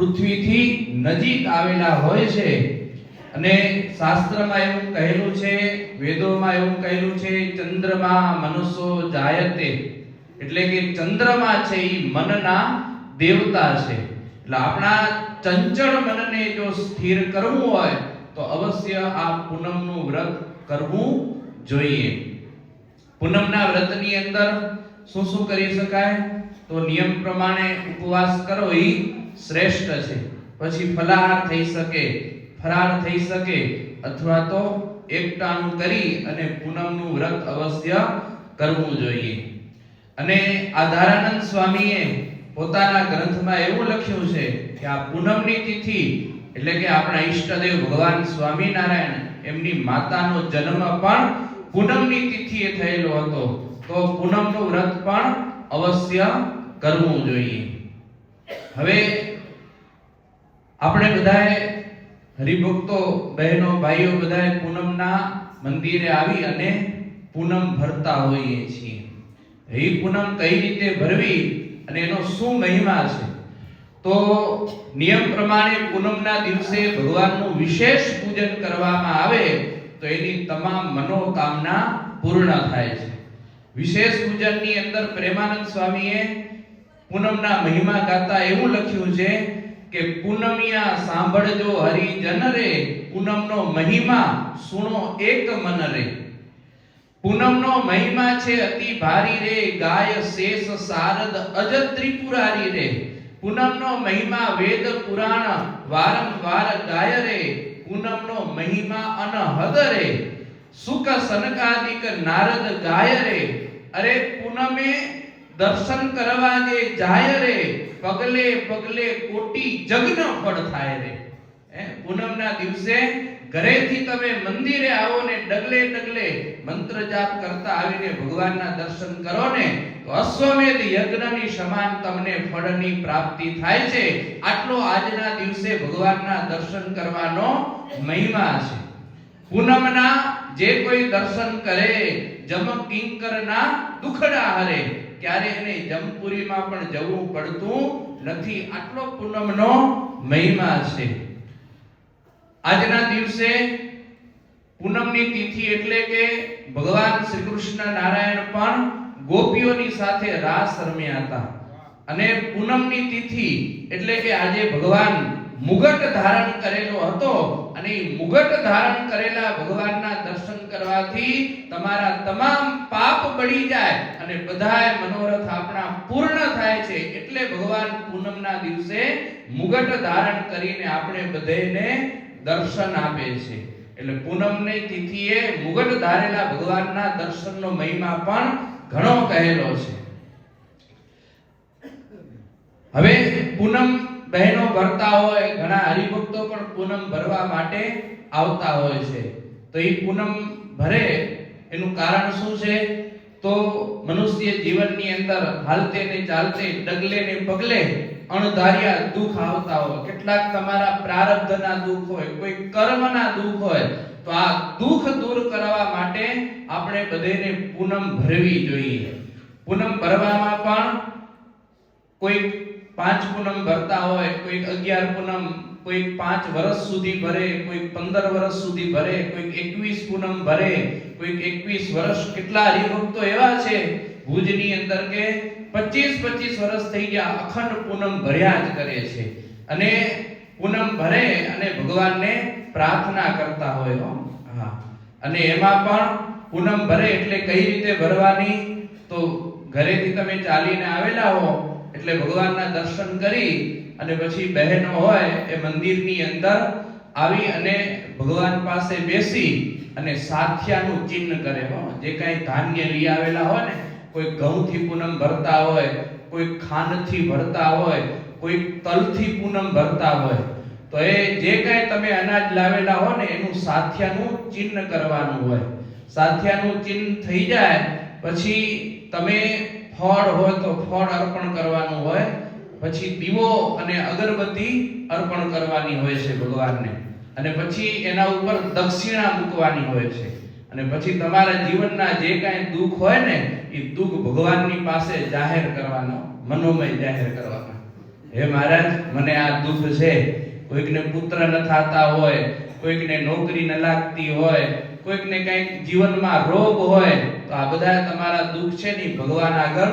પૃથ્વીથી નજીક આવેલા હોય છે. અને શાસ્ત્રમાં એવું કહેલું છે, વેદોમાં એવું કહેલું છે, ચંદ્રમાં મનુષ્યો જાયતે. એટલે કે ચંદ્રમાં છે એ મનના દેવતા છે. એટલે આપણા ચંચળ મનને જો સ્થિર કરવું હોય, તો અવશ્ય આ પૂનમનું વ્રત કરવું જોઈએ. પૂનમના વ્રતની અંદર શું શું કરી શકાય? તો નિયમ પ્રમાણે ઉપવાસ કરો એ શ્રેષ્ઠ છે. પછી ફલાહાર થઈ શકે ફરાર થઈ શકે, અથવા તો એકટાણું કરી અને પૂનમનું વ્રત અવશ્ય કરવું જોઈએ. અને આધારાનંદ સ્વામીએ પોતાના ગ્રંથમાં એવું લખ્યું છે કે આ પૂનમની તિથિ એટલે કે આપણા ઈષ્ટદેવ ભગવાન સ્વામિનારાયણ, એમની માતાનો જન્મ પણ પૂનમની તિથિએ થયેલો હતો. તો પૂનમનું વ્રત પણ અવશ્ય કરવું જોઈએ. હવે આપણે બધાએ હરિભક્તો, બહેનો, ભાઈઓ બધાએ પૂનમના મંદિરે આવી અને પૂનમ ભરતા હોઈએ છીએ. એ પૂનમ કઈ રીતે ભરવી અને એનો શું મહિમા છે? તો નિયમ પ્રમાણે પૂનમના દિવસે ભગવાનનું વિશેષ પૂજન કરવામાં આવે તો એની તમામ મનોકામના પૂર્ણ થાય છે. વિશેષ પૂજનની અંદર પ્રેમાનંદ સ્વામીએ પૂનમના મહિમા ગાતા એવું લખ્યું છે કે પૂનમિયા સાંભળજો હરિજન રે પૂનમનો મહિમા સુણો એક મન રે પૂનમનો મહિમા છે અતિ ભારી રે, ગાય શેષ સારદ અજ ત્રિપુરારી રે. પૂનમનો મહિમા વેદ પુરાણ વારંવાર ગાય રે, પૂનમનો મહિમા અનહદ રે. સુખ સનકાદિક નારદ ગાય રે, અરે પૂનમે દર્શન કરવા જે જાય રે. પગલે પગલે કોટી જગન ફળ થાય રે. પૂનમના દિવસે ઘરેથી તમે મંદિરે આવો ને ડગલે ડગલે મંત્ર જાપ કરતા આવીને ભગવાનના દર્શન કરો ને, તો અશ્વમેધ યજ્ઞની સમાન તમને ફળની પ્રાપ્તિ થાય છે. આટલો આજના દિવસે ભગવાનના દર્શન કરવાનો મહિમા છે. પૂનમના જે કોઈ દર્શન કરે જમ કિંકરના દુખડા હરે. ક્યારે એને જમપુરીમાં પણ જવું પડતું નથી. આટલો પૂનમનો મહિમા છે. આજના દિવસે પૂનમની તિથિ એટલે કે ભગવાન શ્રી કૃષ્ણ નારાયણ પણ ગોપીઓની સાથે રાસ રમ્યા હતા. અને પૂનમની તિથિ એટલે કે આજે ભગવાન મુગટ ધારણ કરેલો હતો. અને એ મુગટ ધારણ કરેલા ભગવાનના દર્શન કરવાથી તમારા તમામ પાપ બળી જાય અને બધાય મનોરથ આપણા પૂર્ણ થાય છે એટલે ભગવાન પૂનમના દિવસે મુગટ ધારણ કરીને આપણે બધેને દર્શન આપે છે. એટલે પૂનમની તિથિએ મુગટ ધારેલા ભગવાનના દર્શનનો મહિમા પણ ઘણો કહેલો છે. હવે પૂનમ બહેનો ભરતા હોય, ઘણા હરિભક્તો પણ પૂનમ ભરવા માટે આવતા હોય છે. તો એ પૂનમ ભરે, એનું કારણ શું છે? તો મનુષ્ય જીવનની અંદર હાલતે ને ચાલતે, ડગલે ને પગલે અણધાર્યા દુઃખ આવતા હોય. કેટલાક તમારા પ્રારબ્ધના દુઃખ હોય, કોઈ કર્મના દુઃખ હોય, તો આ દુઃખ દૂર કરવા માટે આપણે બધેને પૂનમ ભરવી જોઈએ. પૂનમ ભરવામાં પણ કોઈ પાંચ પૂનમ ભરતા હોય, કોઈ અગિયાર પૂનમ કોઈ પાંચ વર્ષ સુધી ભરે, કોઈ પંદર વર્ષ સુધી ભરે, કોઈ એકવીસ પૂનમ ભરે, કોઈ એકવીસ વર્ષ કેટલા હરિભક્તો એવા છે, ભુજની અંદર કે પચીસ પચીસ વર્ષ થઈ ગયા, અખંડ પૂનમ ભર્યા જ કરે છે. અને પૂનમ ભરે અને ભગવાનને પ્રાર્થના કરતા હોય હા. અને એમાં પણ પૂનમ ભરે એટલે કઈ રીતે ભરવાની? તો ઘરેથી તમે ચાલીને આવેલા હો, એટલે ભગવાનના દર્શન કરી અને પછી બહેનો હોય એ મંદિરની અંદર આવી અને ભગવાન પાસે બેસી અને સાથિયાનું ચિહ્ન કરે હો. જે કાંઈ ધાન્ય લઈ આવેલા હોય ને, કોઈ ઘઉંથી પૂનમ ભરતા હોય, કોઈ ખાંડથી ભરતા હોય, કોઈ તલથી પૂનમ ભરતા હોય, તો એ જે કાંઈ તમે અનાજ લાવેલા હોય ને, એનું સાથિયાનું ચિહ્ન કરવાનું હોય. સાથિયાનું ચિહ્ન થઈ જાય, પછી તમે ફળ હોય તો ફળ અર્પણ કરવાનું હોય પછી દીવો અને અગરબત્તી અર્પણ કરવાની હોય છે ભગવાનને. અને પછી એના ઉપર દક્ષિણા મૂકવાની હોય છે. અને પછી તમારા જીવનના જે કાંઈ દુઃખ હોય ને, એ દુઃખ ભગવાનની પાસે જાહેર કરવાનો, મનોમય જાહેર કરવાનો. હે મહારાજ, મને આ દુઃખ છે. કોઈકને પુત્ર ન થતા હોય, કોઈકને નોકરી ન લાગતી હોય, કોઈકને કંઈક જીવનમાં રોગ હોય, તો આ બધા તમારા દુઃખ છે ને ભગવાન આગળ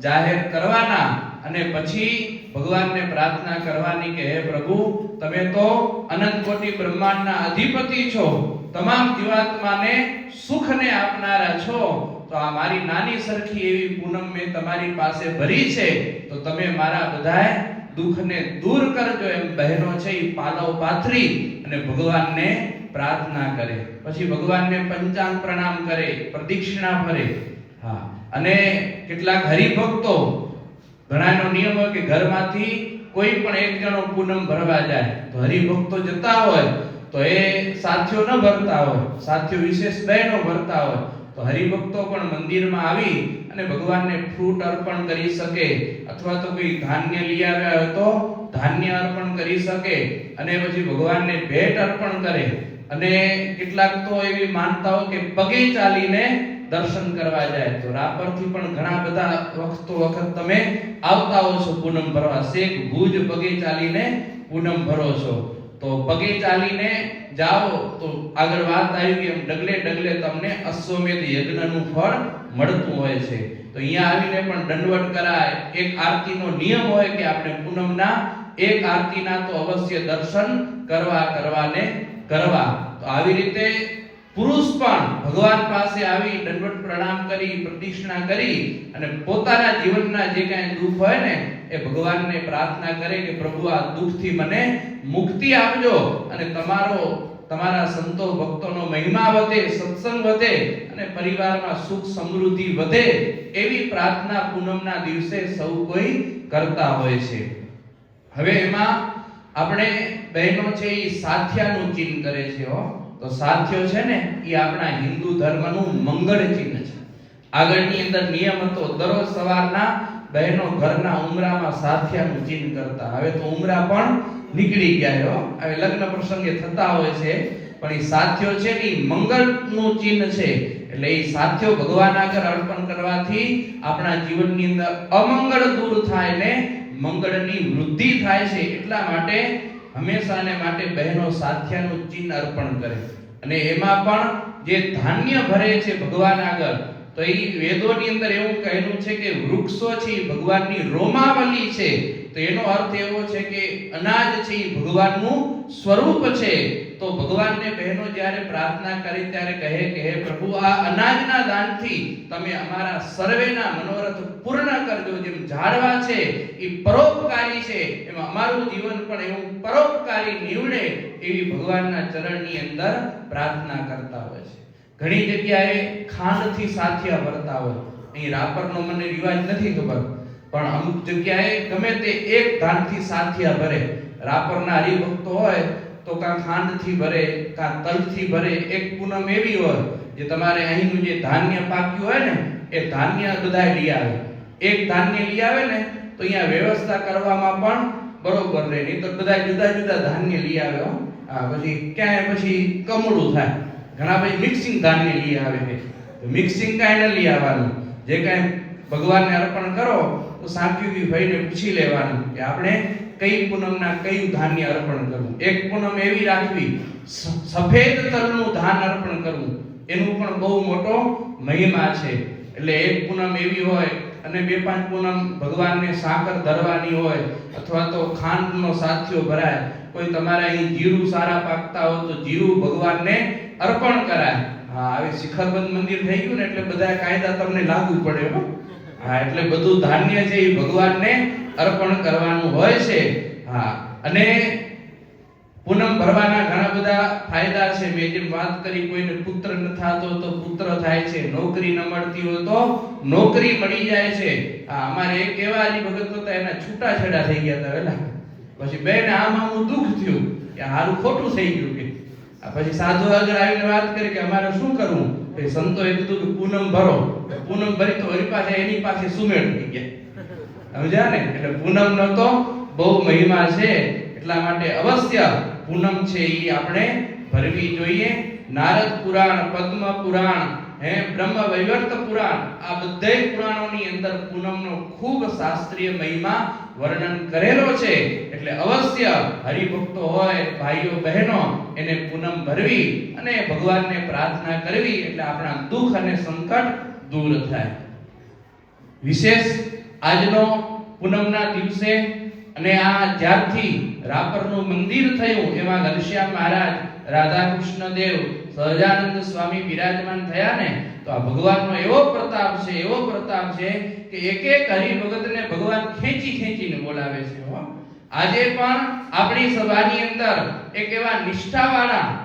જાહેર કરવાના. અને પછી ભગવાનને પ્રાર્થના કરવાની કે, હે પ્રભુ, તમે તો અનંત કોટી બ્રહ્માંડના અધિપતિ છો. તમામ જીવાત્માને સુખને આપનારા છો. તો આ મારી નાની સરખી એવી પૂનમ મેં તમારી પાસે ભરી છે. તો તમે મારા બધાય દુઃખને દૂર કરજો. એમ બહેનો છે એ પાલવ પાથરી અને ભગવાનને પ્રાર્થના કરે. પછી ભગવાનને પંચાંગ પ્રણામ કરે, પ્રદક્ષિણા ફરે હા. અને કેટલાક હરિભક્તો ઘણાનો નિયમ હોય કે ઘરમાંથી કોઈ પણ એક જણો પૂનમ ભરવા જાય, તો હરિભક્તો જતા હોય, તો એ સાથીઓ ન ભરતા હોય, સાથીઓ વિશેષ બહેનો ભરતા હોય, તો હરિભક્તો પણ મંદિરમાં આવી અને ભગવાનને ફ્રૂટ અર્પણ કરી શકે, અથવા તો કોઈ ધાન્ય લઈ આવ્યા હોય તો ધાન્ય અર્પણ કરી શકે, અને પછી ભગવાનને ભેટ અર્પણ કરે. અને કેટલાક તો એવી માનતાઓ કે પગે ચાલીને દર્શન કરવા જાય તો રાપરથી પણ ઘણા બધા વખતો વખત તમે આવતા હો છો પૂનમ ભરવા. શેખ ભુજ પગે ચાલીને પૂનમ ભરો છો. તો પગે ચાલીને જાઓ તો આગળ વાત આવી કે ડગલે ડગલે તમને અશ્વમેધ યજ્ઞનું ફળ મળતું હોય છે. તો અહીંયા આવીને પણ દંડવટ કરાય. એક આરતીનો નિયમ હોય કે આપણે પૂનમના એક આરતીના તો અવશ્ય દર્શન કરવા કરવાને કરવા. તો આવી રીતે પુરુષ પણ ભગવાન પાસે આવી દંડવત પ્રણામ કરી, પ્રતિષ્ઠા કરી અને પોતાના જીવનના જે કાંઈ દુઃખ હોય ને, એ ભગવાનને પ્રાર્થના કરે કે પ્રભુ, આ દુઃખથી મને મુક્તિ આપજો અને તમારો, તમારા સંતો ભક્તોનો મહિમા વધે, સત્સંગ વધે અને પરિવારમાં સુખ સમૃદ્ધિ વધે એવી પ્રાર્થના પૂનમના દિવસે સૌ કોઈ કરતા હોય છે. હવે એમાં આપણે બહેનો છે એ સાથિયાનું ચિહ્ન કરે છે હો. તો સાથિયો છે ને, એ આપણા હિન્દુ ધર્મનું મંગળ ચિહ્ન છે. આગળની અંદર નિયમ હતો, દરરોજ સવારના બહેનો ઘરના ઉમરામાં સાથિયાનું ચિહ્ન કરતા. હવે તો ઉમરા પણ નીકળી ગયા હો. હવે લગ્ન પ્રસંગે થતા હોય છે, પણ એ સાથિયો છે ને, એ મંગળનું ચિહ્ન છે. એટલે એ સાથિયો ભગવાન આગળ અર્પણ કરવાથી આપણા જીવનની અંદર અમંગળ દૂર થાય ને, મંગળની વૃદ્ધિ થાય છે એટલા માટે હંમેશાને માટે બહેનો સાથિયાનું ચિહ્ન અર્પણ કરે. અને એમાં પણ જે ધાન્ય ભરે છે ભગવાન આગળ, તો એ વેદોની અંદર એવું કહેલું છે કે વૃક્ષો છે એ ભગવાનની રોમાવલી છે. તો એનો અર્થ એવો છે કે અનાજ છે એ ભગવાનનું સ્વરૂપ છે. તો ભગવાનને બહેનો જ્યારે પ્રાર્થના કરી ત્યારે કહે કે, હે પ્રભુ, આ અનાજના દાનથી તમે અમારા સર્વેના મનોરથ પૂર્ણ કરજો. જેમ ઝાડવા છે એ પરોપકારી છે, એમ અમારું જીવન પણ એવું પરોપકારી નીવડે એવી ભગવાનના ચરણની અંદર પ્રાર્થના કરતા હોય છે. ઘણી જગ્યાએ ખાંડથી સાથિયા ભરતા હોય. અહીં રાપરનો મને રિવાજ નથી ખબર. પણ અમુક જગ્યાએ ગમે તે એક ધાનથી સાથિયા ભરે, રાપરના હરિભક્તો હોય તો કાં ખાંડથી ભરે, કાં તલથી ભરે, એક પૂનમ એવી હોય જે તમારે અહીંનું જે ધાન્ય પાક્યું હોય ને, એ ધાન્ય બધા લઈ આવે. એક ધાન્ય લઈ આવે ને, તો અહીંયા વ્યવસ્થા કરવામાં પણ બરોબર રહે. નહીં તો બધા જુદા જુદા ધાન્ય લઈ આવે હો. પછી ક્યાંય પછી કમળું થાય. ઘણા ભાઈ મિક્સિંગ ધાન્ય લઈ આવે છે. મિક્સિંગ કાંઈ ન લઈ આવવાનું. જે કાંઈ ભગવાનને અર્પણ કરો સાંખ્યુકી ભાઈને પૂછી લેવાનું કે આપણે કઈ પૂનમના કયું ધાન્ય અર્પણ કરવું? એક પૂનમ એવી રાખવી સફેદ તલનું ધાન અર્પણ કરવું, એનું પણ બહુ મોટો મહિમા છે. એટલે એક પૂનમ એવી હોય અને બે પાંચ પૂનમ ભગવાનને સાકર ધરવાની હોય અથવા તો ખાંડનો સાથિયો ભરાય. કોઈ તમારે અહીં જીરું સારા પાકતા હોય તો જીરું ભગવાનને અર્પણ કરાય. હા હવે શિખરબંધ મંદિર થઈ ગયું ને એટલે બધા કાયદા તમને લાગુ પડે હો. હા, એટલે બધું ધાન્ય છે એ ભગવાનને અર્પણ કરવાનું હોય છે. હા, અને પૂનમ ભરવાના ઘણા બધા ફાયદા છે. મેં જેમ વાત કરી, કોઈને પુત્ર ન થતો તો પુત્ર થાય છે. નોકરી ન મળતી હોય તો નોકરી મળી જાય છે. હા, અમારે એક એવા હજી ભગત હતા, એના છૂટાછેડા થઈ ગયા હતા પછી બેન આમાં હું દુઃખ થયું કે હારું ખોટું થઈ ગયું કે પછી સાધુ આગળ આવીને વાત કરી કે અમારે શું કરવું? એ સંતોએ કીધું કે પૂનમ ભરો. પૂનમ ભરી તો હરી પાસે, એની પાસે સુમેળ થઈ ગયા. સમજ્યા ને? એટલે પૂનમ નો તો બહુ મહિમા છે. એટલા માટે અવશ્ય પૂનમ છે એ આપણે ભરવી જોઈએ. નારદ પુરાણ, પદ્મ પુરાણ, હે, બ્રહ્મ વૈવર્ત પુરાણ, આ બધાય પુરાણોની અંદર પૂનમનો ખૂબ શાસ્ત્રીય મહિમા વર્ણન કરેલો છે. એટલે અવશ્ય હરિભક્તો હોય, ભાઈઓ, બહેનો એને પૂનમ ભરવી અને ભગવાનને પ્રાર્થના કરવી એટલે આપણા દુઃખ અને સંકટ દૂર થાય. વિશેષ આજનો પૂનમના દિવસે અને આ જ્યારથી રાપરનું મંદિર થયું એમાં ઘનશ્યામ મહારાજ રાધાકૃષ્ણ દેવ સહજાનંદ સ્વામી બિરાજમાન થયા ને, તો આ ભગવાનનો એવો પ્રતાપ છે, એવો પ્રતાપ છે કે એક એક હરિભગતને ભગવાન ખેંચી ખેંચીને બોલાવે છે, હો. આજે પણ આપણી સભાની અંદર એક એવા નિષ્ઠાવાળા